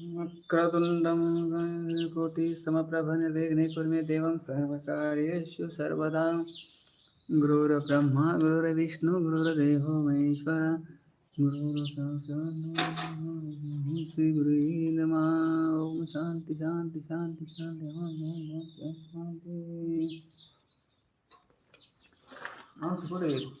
वक्रतुण्डं कोटि कुर्मे देवं सर्वकार्येषु सर्वदा। गुरुर्ब्रह्मा गुरुर्विष्णु गुरुर्देवो महेश्वर। गुरुर्साक्षात् श्रीगुरुवे नमः। ॐ शान्ति शान्ति शान्ति शान्ति शान्ति आमचं पुढे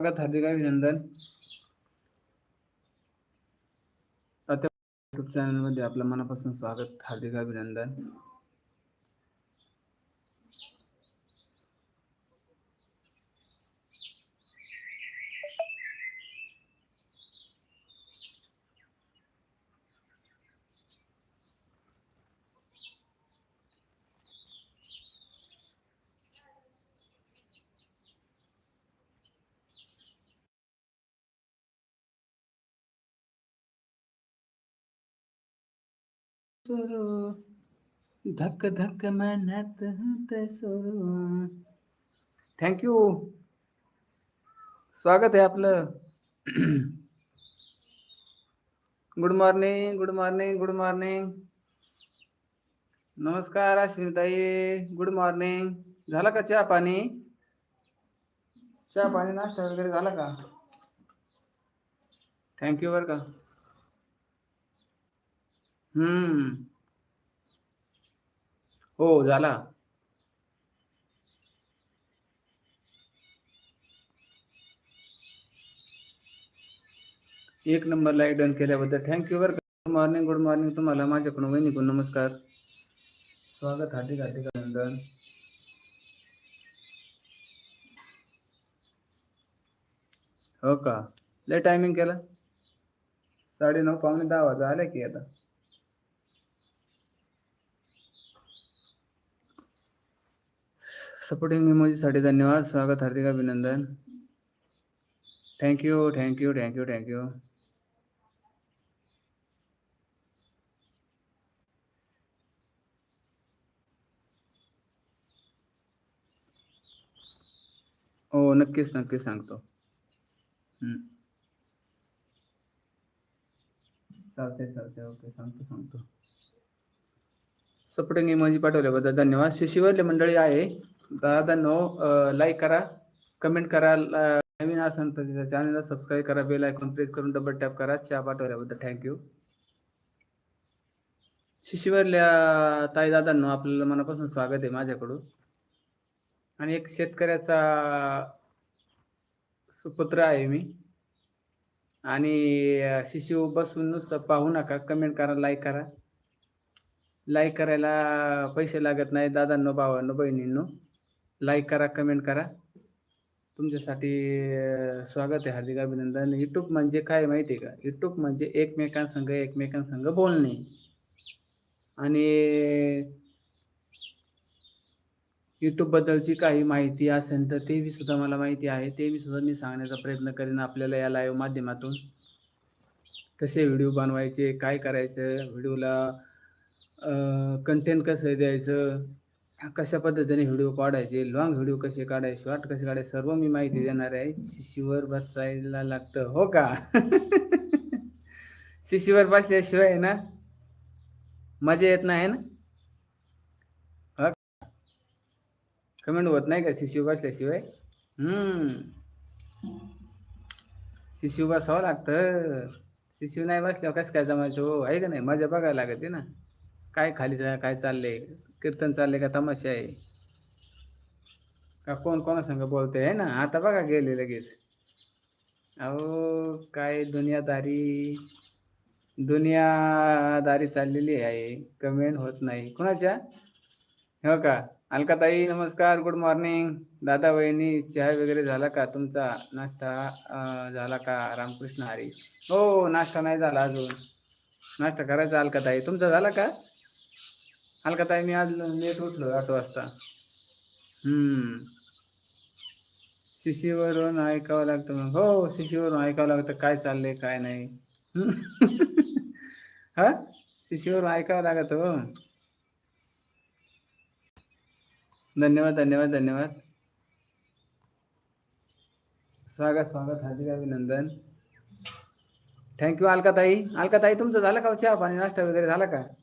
स्वागत हार्दिक अभिनंदन. युट्यूब चॅनलमध्ये आपलं मनापासून स्वागत हार्दिक अभिनंदन. तर धक धक मनात होत थँक्यू स्वागत आहे आपलं। Good morning good morning good morning नमस्कार अश्विनीताई। गुड मॉर्निंग झाला का चहा पाणी? चहा पाणी नाश्ता वगैरे झाला का? थँक्यू बरं का। हम्म. हो झाला. एक नंबर लाईक डन केल्याबद्दल थँक्यू बरं गुड मॉर्निंग गुड मॉर्निंग तुम्हाला माझ्याकडून वहिनीकडून नमस्कार. स्वागत हार्दिक हार्दिक अभिनंदन. हो का? लय टायमिंग केला. साडे नऊ पावणे दहा वाजता आले की आता. सपोर्टिंग इमोजीसाठी धन्यवाद स्वागत हार्दिक अभिनंदन. थँक्यू थँक्यू थँक्यू थँक्यू हो नक्कीच नक्कीच सांगतो. चालते चालते ओके सांगतो सांगतो. सपोर्टिंग इमोजी पाठवल्याबद्दल धन्यवाद. शिशिवरले मंडळी आहे. दादांनो लाईक करा कमेंट करा नवीन असेल तर त्याच्या चॅनलला सबस्क्राईब करा बेल आयकॉन प्रेस करून डबल टॅप करा चहा पाठवल्याबद्दल थँक्यू शिशिवरल्या ताई दादांनो आपल्याला मनापासून स्वागत आहे माझ्याकडून आणि एक शेतकऱ्याचा सुपुत्र आहे मी आणि शिशू बसून नुसतं पाहू नका कमेंट करा लाईक करा लाईक करायला पैसे लागत नाही दादांनो भावांनो बहिणींनो लाईक करा कमेंट करा. तुमच्यासाठी स्वागत आहे हार्दिक अभिनंदन. युट्यूब म्हणजे काय माहिती आहे का? युट्यूब म्हणजे एकमेकांसंग एकमेकांसंग बोलणे. आणि YouTube काही माहिती असेल तर ते सुद्धा मला माहिती आहे. ते बी सुद्धा मी सांगण्याचा प्रयत्न करेन आपल्याला या लाईव्ह माध्यमातून. कसे व्हिडिओ बनवायचे काय करायचं व्हिडिओला कंटेंट कसं द्यायचं कशा पद्धतीने व्हिडिओ काढायचे लॉंग व्हिडिओ कसे काढायचे शॉर्ट कसे काढायचे सर्व मी माहिती देणार आहे. शिशीवर बसायला लागतं हो का? शिशीवर बसल्याशिवाय ना मजा येत नाही ना? कमेंट होत नाही का शिशू बसल्याशिवाय? हम्म. शिशू बसावं लागतं. शिशू नाही बसल्यावर कसं काय जमायचं हो? आहे का नाही? मजा बघायला लागते ना. काय खाली काय चाललंय? कीर्तन चालले का तमाशा आहे? का कोण कोणा संग आहे ना? आता बघा गेले लगेच. अहो काय दुनियादारी दुनियादारी चाललेली आहे. कमेंट होत नाही. कुणाच्या? हो का? अलकाताई नमस्कार गुड मॉर्निंग दादा वहिनी चहा वगैरे झाला का तुमचा? नाश्ता झाला का? रामकृष्ण हरी. हो नाश्ता नाही झाला अजून. नाश्ता करायचा अलकाताई. तुमचा झाला का? अलकाताई मी आज लेट उठलो आठ वाजता. हम्म. शिशीवरून ऐकावं लागतं मग. हो शिशीवरून ऐकावं लागतं काय चाललंय काय नाही. हा? शिशीवरून ऐकावं लागत हो. धन्यवाद धन्यवाद धन्यवाद. स्वागत स्वागत हार्दिक अभिनंदन. थँक्यू अलकाताई. अलकाताई तुमचं झालं का हो चहा पाणी नाश्ता वगैरे झाला का?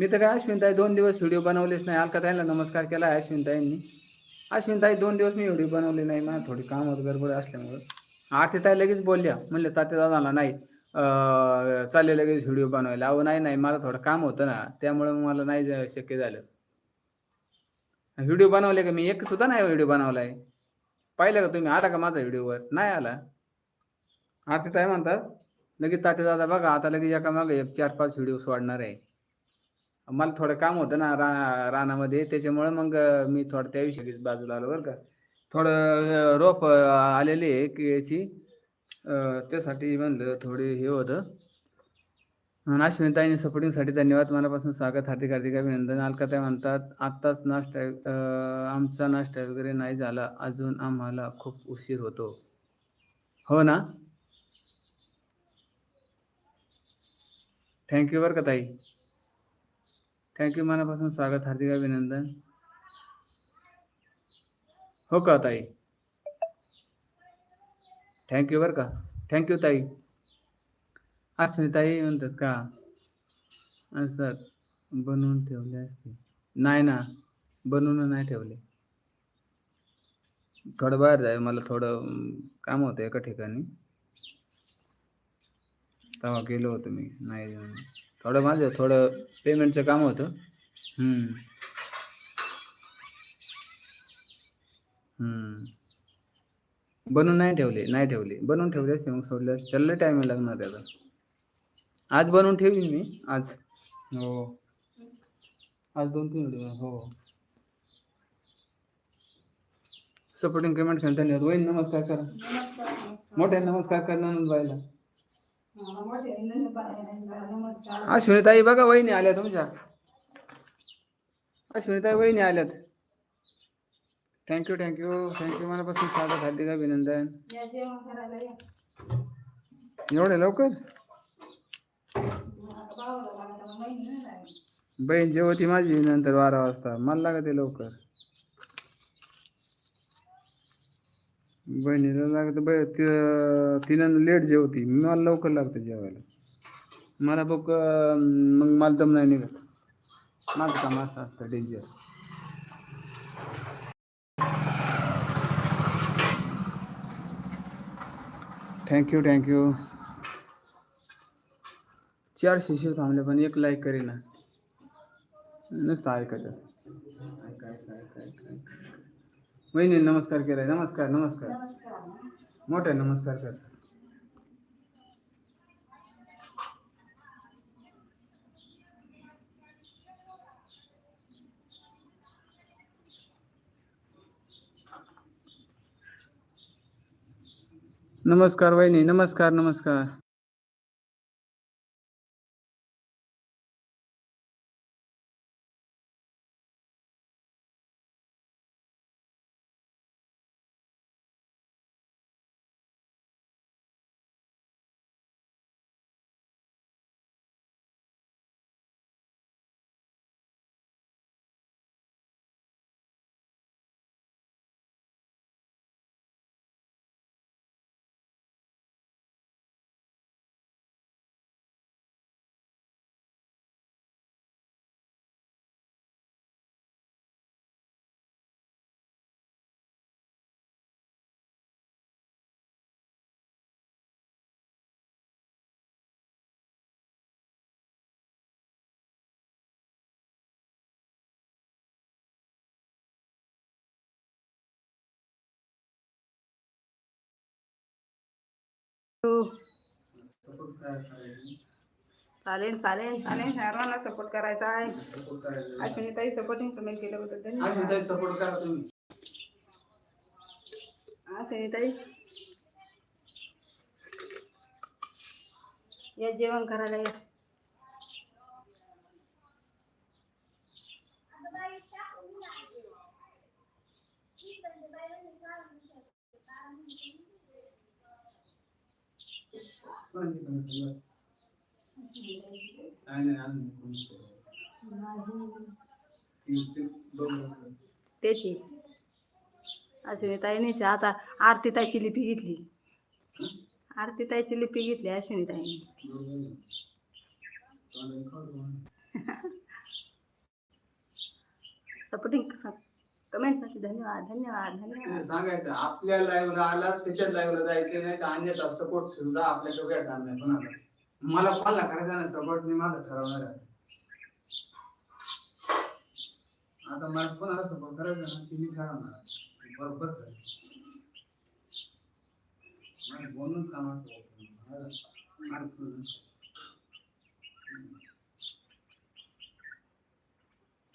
मी तर काय अश्विनताई दोन दिवस व्हिडिओ बनवलेच नाही. अलकाताईला नमस्कार केला आहे अश्विनताईंनी. अश्विनताई दोन दिवस मी व्हिडिओ बनवले नाही. मला थोडी कामात गडबड असल्यामुळं. आरतीताई लगेच बोलल्या. म्हणले तात्या दादाला नाही. चालले लगेच व्हिडिओ बनवायला. अहो नाही नाही. मला थोडं काम होतं ना. त्यामुळे मला नाही शक्य झालं. व्हिडिओ बनवले का? मी एक सुद्धा नाही व्हिडिओ बनवला आहे पाहिलं का तुम्ही? आला का माझा व्हिडिओवर? नाही आला. आरतीताई म्हणतात लगेच ताते दादा बघा. आता लगेच एका मागे एक चार पाच व्हिडिओ सोडणार आहे. मला थोडं काम होतं ना रा रानामध्ये त्याच्यामुळे मग मी थोडं त्याविषयी बाजूला आलो बरं का. थोडं रोप आलेले आलेली आहे की याची त्यासाठी म्हणलं थोडे हे होतं. आणि अश्विनताईने सपोर्टिंगसाठी धन्यवाद. मनापासून स्वागत हार्दिक हार्दिक अभिनंदन. अलकाताई म्हणतात आत्ताच नाश्ता आमचा नाश्ता वगैरे नाही झाला. अजून आम्हाला खूप उशीर होतो. हो ना? थँक्यू बरं का ताई. थँक्यू मनापासून स्वागत हार्दिक अभिनंदन. हो का ताई? थँक्यू बरं का. थँक्यू ताई. अश्विनी ताई म्हणतात का? असतात बनवून ठेवले असते. नाही ना बनवून नाही ठेवले. थोडं बाहेर जाय मला थोडं काम होतं एका ठिकाणी. तेव्हा गेलो होतो मी नाही अं, थोडं माझं थोडं पेमेंटचं काम होतं. हम्म. हम्म. बनवून नाही ठेवले नाही ठेवले. बनवून ठेवले असते मग सोडले असते. त्याला टाईम लागणार आता. आज बनवून ठेवीन मी आज. हो. आज दोन तीन व्हिडिओ हो. सपोर्टिंग कमेंट केलं धन्यवाद. वहीन नमस्कार करा. मोठे नमस्कार. कर नंदबाईला अश्विनीताई बघा वहिनी आल्या तुमच्या. अश्विनीताई वहिनी आल्यात. थँक्यू थँक्यू थँक्यू मनापासून स्वागत हार्दिक अभिनंदन. एवढे लवकर? बहीण जेवती माझी नंतर बारा वाजता. मला लागते लवकर. बहिणीला लागत ब तिनं लेट जेवती मला लवकर लागतं जेवायला. मला बघ मग मला दम नाही निघत. माझं काम असं असतं डेंजर थँक्यू थँक्यू चार शिशू थांबले पण एक लाईक करीना. नुसतं ऐकायचं. वहिनी नमस्कार केलाय नमस्कार नमस्कार। मोठे नमस्कार कर। नमस्कार वहिनी नमस्कार नमस्कार। चालेल चालेल चालेल. सर्वांना सपोर्ट करायचा आहे. सपोर्ट करायचं अश्विनी ताई सपोर्टिंग कमेंट केल्याबद्दल धन्यवाद सपोर्ट करा तुम्ही. अश्विनी ताई या जेवण करायला या कोणाची पण सगळं. काय नाही अजून कोणी करू. ती- ती बघू. त्याची अश्विनी ताईने आता आरती ताईची लिपी घेतली. आरती ताईची लिपी घेतली अश्विनी ताईने बघू. कमेंट करू. धन्यवाद धन्यवाद धन्यवाद सांगायचं आपल्या लाईव्हला आला त्याच्या लाईव्हला जायचं नाही तर अन्यथा सपोर्ट सुद्धा आपल्याकडे भेटणार नाही कोणाला मला कोणाला करायचा नाही सपोर्ट मी माझा ठरवणार आहे आता मला कोणाला सपोर्ट करायचा ना तिने मी ठरवणार बरोबर करेल. बोलून काम असतं.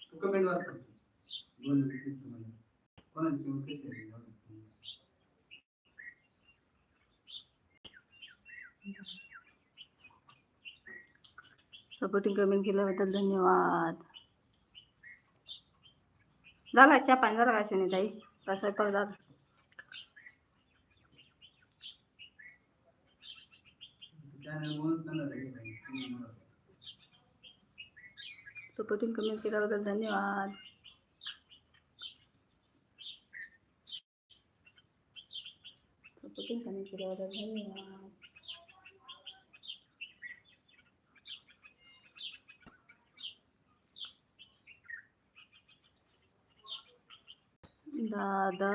तू कमेंट वाचतो दोन मिनिटं तुम्हाला. कोणाची किंमत सपोर्टिंग कमेंट केल्याबद्दल धन्यवाद. झाला चहा पाणी झाला का अश्विनी ताई का स्वयंपाक झाला सपोर्टिंग कमेंट केल्याबद्दल धन्यवाद. केल्याबद्दल धन्यवाद दादा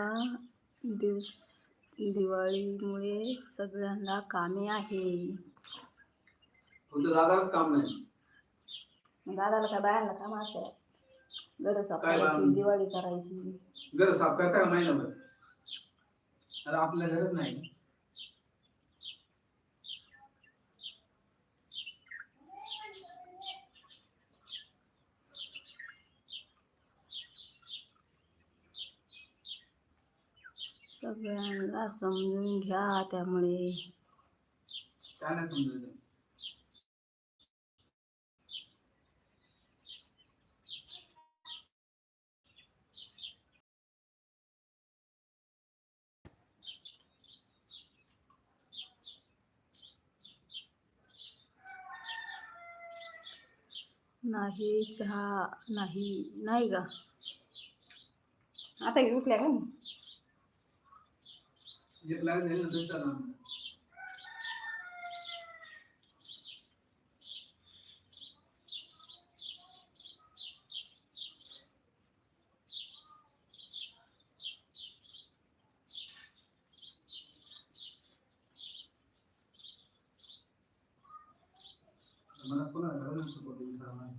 दिवस दिवाळीमुळे सगळ्यांना कामे आहे. फक्त दादालाच काम नाही. दादाला काय बायांना काम असतं घर साफ काय करायची? दिवाळी करायची. घर साफ करता का महिनाभर? अरे आपल्या घरात नाही. सगळ्यांना समजून घ्या त्यामुळे. नाही चहा नाही नाही का? आता उठल्या का? एक लाख झालं तरी चालणार मला कोणाला घराला सपोर्ट करणार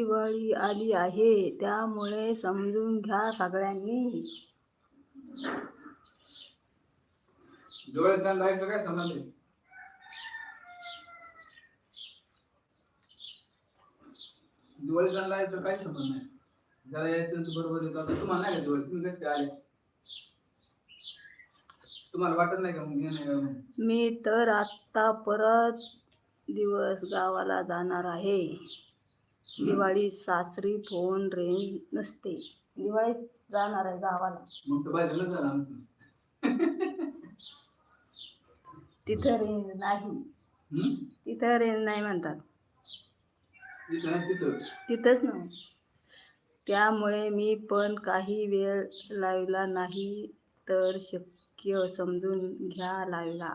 दिवाळी आली आहे त्यामुळे समजून घ्या सगळ्यांनी. डोळ्याचा लाइट काय संबंध नाही जरा यायचं तर बरोबर येतो. आता तुम्हाला नाही का दिवाळी तुम्ही कसे काय आले? तुम्हाला वाटत नाही का मग मी नाही का म्हणून? मी तर आत्ता परत दिवस गावाला जाणार आहे. दिवाळी सासरी फोन रेंज नसते. दिवाळीत जाणार आहे गावाला. मग तर पाहिजे झालं आमचं तिथं रेंज नाही. हम्म? तिथं रेंज नाही म्हणतात. तिथं. तिथंच ना. त्यामुळे मी पण काही वेळ लावला नाही तर शक्य समजून घ्या लावला.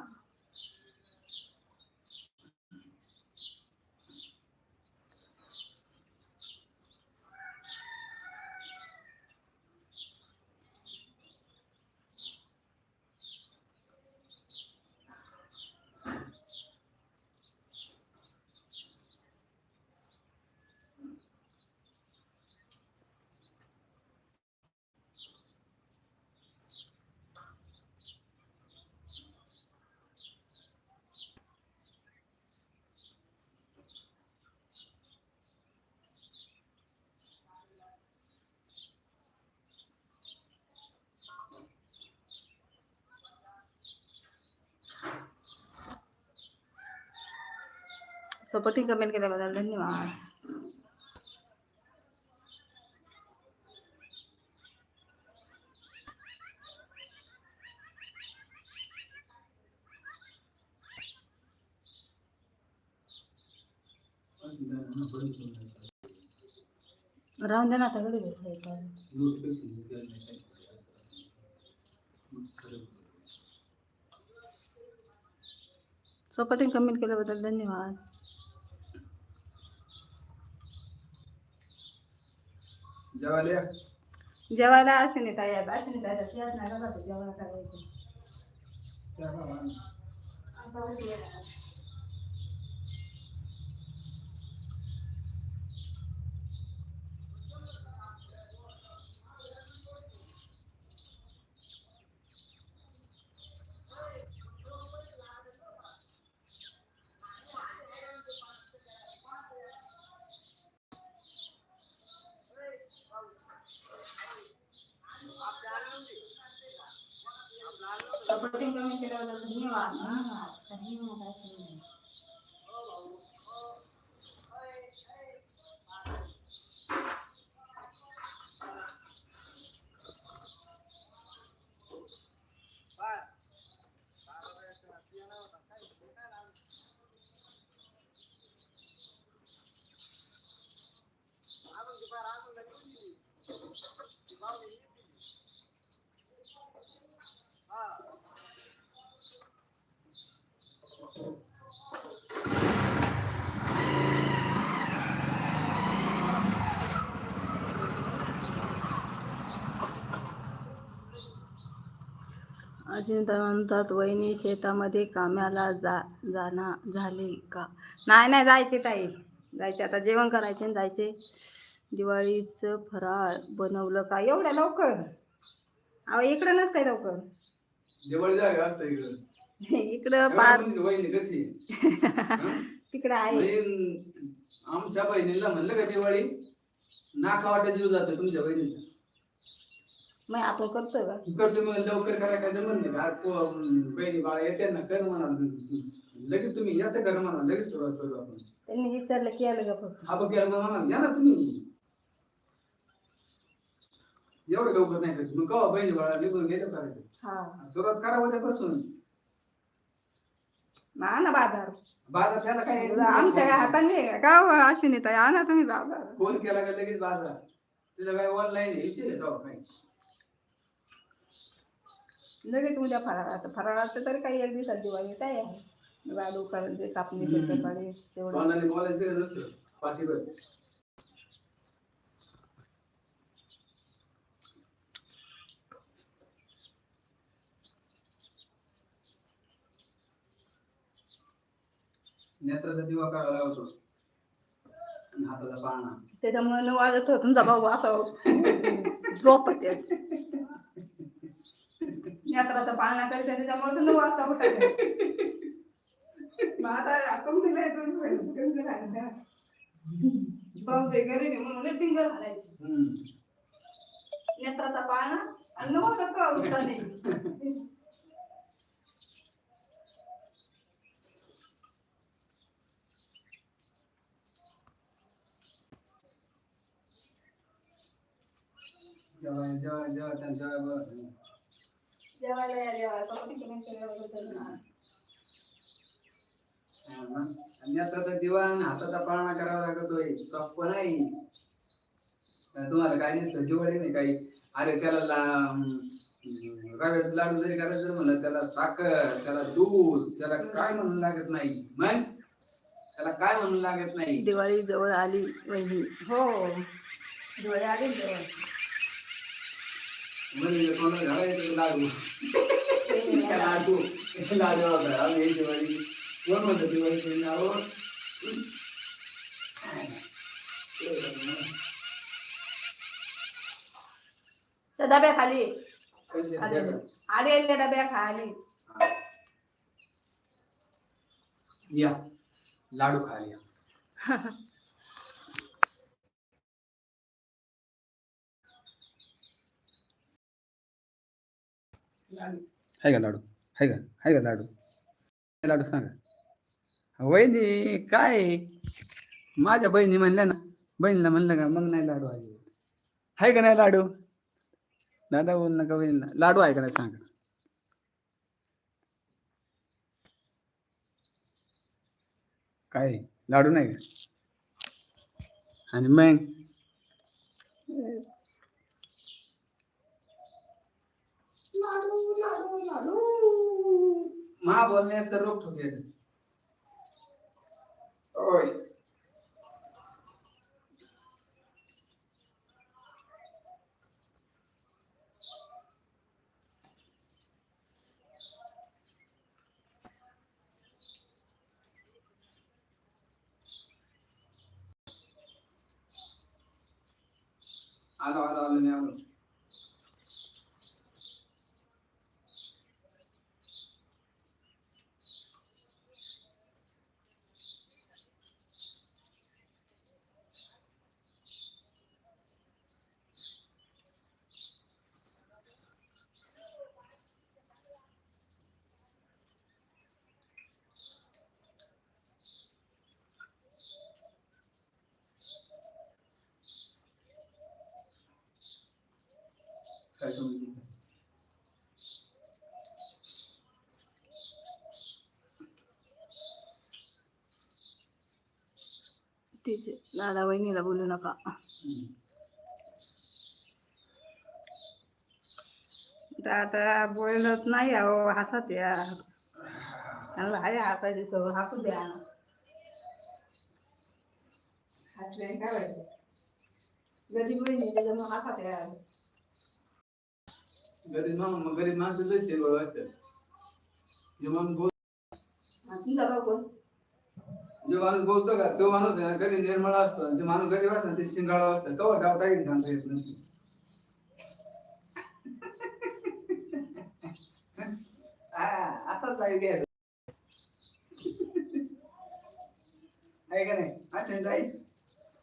सपोर्टिंग कमेंट केल्याबद्दल धन्यवाद राहून दे ना आता घरी भेटायचं. कमेंट केल्याबद्दल धन्यवाद जेवायला या. जेवायला अश्विनी ताई आहेत अश्विनी ताई आहेत. याच नाही का जाते जेवायला करायचं आता उशी आहे. सपोर्टिंग कमेंट केल्याबद्दल धन्यवाद हा, धन्यवाद अश्विनी. अजून तर म्हणतात वहिनी शेतामध्ये कामाला जा जाणार झाले का? नाही नाही जायचे ताई. जायचे आता जेवण करायचे जायचे. दिवाळीचं फराळ बनवलं का? एवढ्या लवकर? अहो इकडं नसतंय लवकर. दिवाळी जागा असतं इकडं. इकडं पार एवढं वहिनी कशी? हं? तिकडं आहे. बहीण आमच्या बहिणीला म्हणलं का दिवाळी? नाका वाटा जीव जातो तुमच्या बहिणीचा. मग आपण करतोय का करतो मग लवकर करा काय जमत नाही का? बहिणी बाळा येते ना कर म्हणा लगेच तुम्ही या तर कर म्हणा लगेच सुरुवात करू आपण. त्यांनी विचारलं की आलं का फक्त हा बघ केलं म्हणा या ना तुम्ही. एवढं लवकर नाही करायचं. मग कवा बहिणी बाळा निघून गेलं करायचं? हा. सुरुवात करा उद्यापासून. मग आणा बाजार. बाजार त्याला काय आमच्या काय हाताने आहे. का? का हो, अश्विनी ताई? आणा तुम्ही बाजार. फोन केला का लगेच बाजार? तिथं काय ऑनलाईन विषय आहे तेव्हा काही. लगेच उद्या फराळाचं फराळाचं तरी काही एक दिवसात दिवाळी काय आहे? लाडू करायचे कापणी. शंकरपाळी तेवढं. ऑनलाईन बोलायचं नसतं. पाठीवर नेत्राचा दिवा करावा लागतो आणि हाताचा पाळणा. त्याच्यामुळे न वाजत होत तुमचा भाऊ असं झोपत यात्राचा पाळणा करायचा त्याच्यामुळे तर नऊ वाजता उठायचं मग आता कंपनीला येतो भाऊ जे घरी नाही म्हणून टिंगर घालायची नेत्राचा पाळणा आणि नऊ वाजता का उठता नाही जय जय जय जय जेवायला या जेवायला कपडे कमी केल्याबद्दल धन्यवाद. नेत्राचा दिवा आणि हाताचा पाळणा करावा लागतोय सोपं नाही. तुम्हाला काय नसतं दिवाळी नाही काही? अरे त्याला रव्याचं लाडू जरी करायचं म्हणलं त्याला साखर त्याला दूध त्याला काय म्हणून लागत नाही? मग? त्याला काय म्हणून लागत नाही? दिवाळी जवळ आली वहिनी. हो. दिवाळी आली जवळ. म्हणजे कोणाला लाडू. त्या लाडू. लाडू आम्ही हे दिवाळी कोण म्हणतं दिवाळीचं नाव त्या डब्या खाली. आले डब्या खाली. या. लाडू खा आहे का लाडू? आहे का? आहे का लाडू? लाडू सांगा. वहिनी काय? माझ्या बहिणी म्हणल्या ना बहिणीला म्हणलं का मग नाही लाडू आहे आहे का नाही लाडू? दादा बोल नका बहिणीला लाडू आहे का नाही सांगा. काय? लाडू नाही का? आणि मग? मा बोलणे तर रोख ठोके होय आलो आलो आलो मी आलो काय समजलं? तिचे दादा वहिनीला बोलू नका हम्म. तर आता बोलत नाही अहो हसत या त्यांना आहे हसायची सवय हसू द्या हसल्याने काय व्हायचं गरीब बहिणी त्याच्यामुळे हसत या गरीब मा मग गरीब माणसं लय सेवा असतात जे माणूस बोल जो माणूस बोलतो का तो माणूस आहे ना कधी निर्मळ असतो. जे माणूस गरीब असतो ते शिंगाळा असतात कवा गाव काही सांगता येत नसते. हा, असाच आयडिया आहे. का नाही? असं नाही.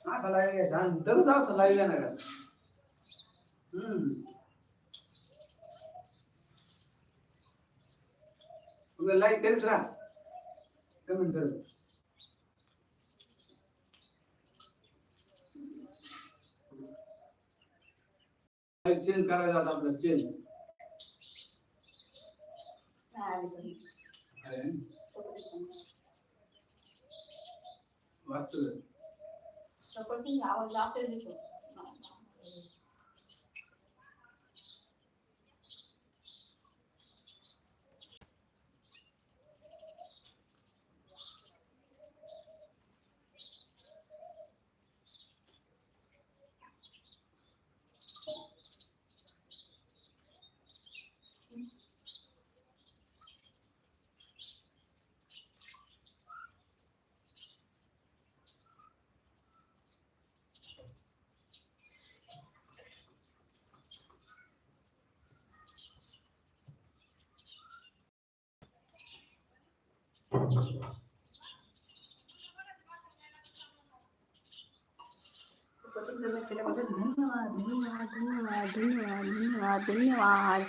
असा लाईव्ह घ्यायचा आणि दररोज असं लाईव्ह येणार हम्म. तुम्ही लाईक करीत राहा कमेंट करत चेंज करायचा आता आपलं चेंज वाचतो आवाज लागते धन्यवाद धन्यवाद धन्यवाद धन्यवाद धन्यवाद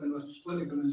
धन्यवाद कोणी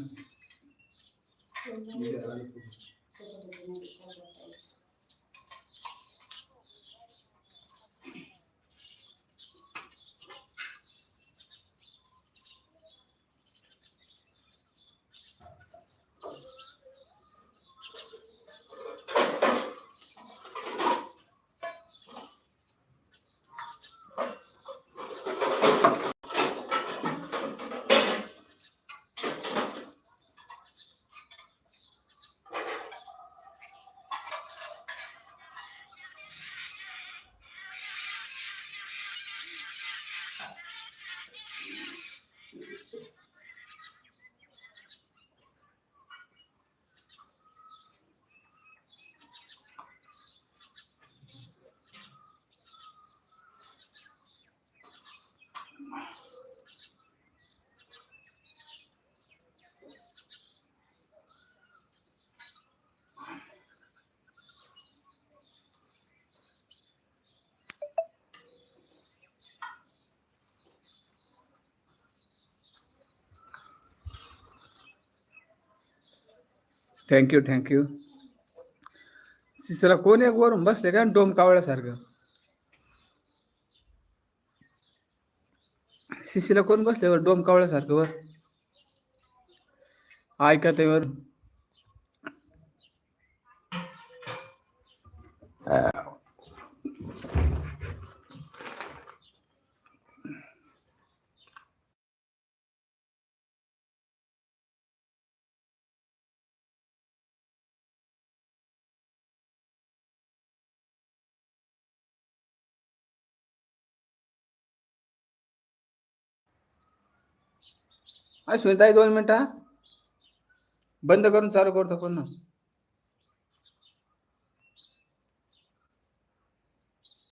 थँक्यू थँक्यू शिशीला कोण एक वरून बसले का डोम कावळ्यासारखं शिशीला कोण बसले वर डोम कावळ्यासारखं वर ऐका ते वर हा सुनीताई दोन मिनटं हा. बंद करून चालू करतो पुन्हा